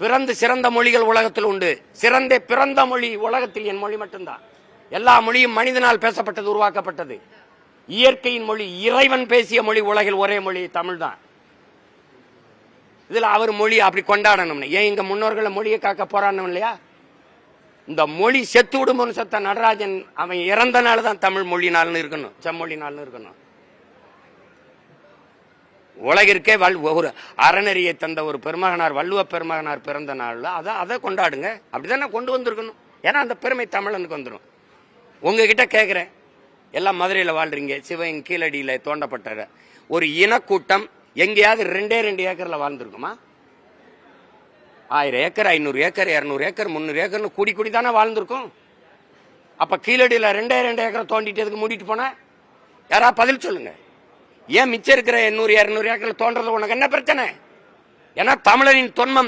பிறந்து சிறந்த மொழிகள் உலகத்தில் உண்டு. சிறந்த பிறந்த மொழி உலகத்தில் என் மொழி மட்டும்தான். எல்லா மொழியும் மனிதனால் பேசப்பட்டது உருவாக்கப்பட்டது. இயற்கையின் மொழி இறைவன் பேசிய மொழி உலகில் ஒரே மொழி தமிழ் தான் இதுல அவர் மொழி அப்படி கொண்டாடணும்னு ஏன் எங்க முன்னோர்களை மொழியை காக்க போராடணும் இல்லையா? இந்த மொழி செத்து விடுமோன்னு செத்த நடராஜன் அவன் இறந்த நாள் தான் தமிழ் மொழி நாள்னு இருக்கணும் செம்மொழி நாள்னு இருக்கணும். உலகிற்கே வல் ஒரு அறநெறியை தந்த ஒரு பெருமகனார் வள்ளுவ பெருமகனார் பிறந்த நாளில் அதை அதை கொண்டாடுங்க. அப்படிதான் கொண்டு வந்திருக்கணும். ஏன்னா அந்த பெருமை தமிழனுக்கு வந்துடும் உங்ககிட்ட கேட்குறேன் எல்லாம் மதுரையில் வாழ்றீங்க. சிவன் கீழடியில் தோண்டப்பட்ட ஒரு இனக்கூட்டம் எங்கேயாவது ரெண்டே ரெண்டு ஏக்கரில் வாழ்ந்துருக்குமா? ஆயிரம் ஏக்கர் ஐநூறு ஏக்கர் இரநூறு ஏக்கர் முந்நூறு ஏக்கர்னு கூடி கூடி தானே வாழ்ந்திருக்கும். அப்போ கீழடியில் ரெண்டே ரெண்டு ஏக்கரை தோண்டிட்டு எதுக்கு மூடிட்டு போனால் யாராவது பதில் சொல்லுங்கள் ஏன் மிச்சம் இருக்கிற எண்ணூறு இரநூறு ஏக்கர் தோன்றது உனக்கு என்ன பிரச்சனை? ஏன்னா தமிழனின் தொன்மம்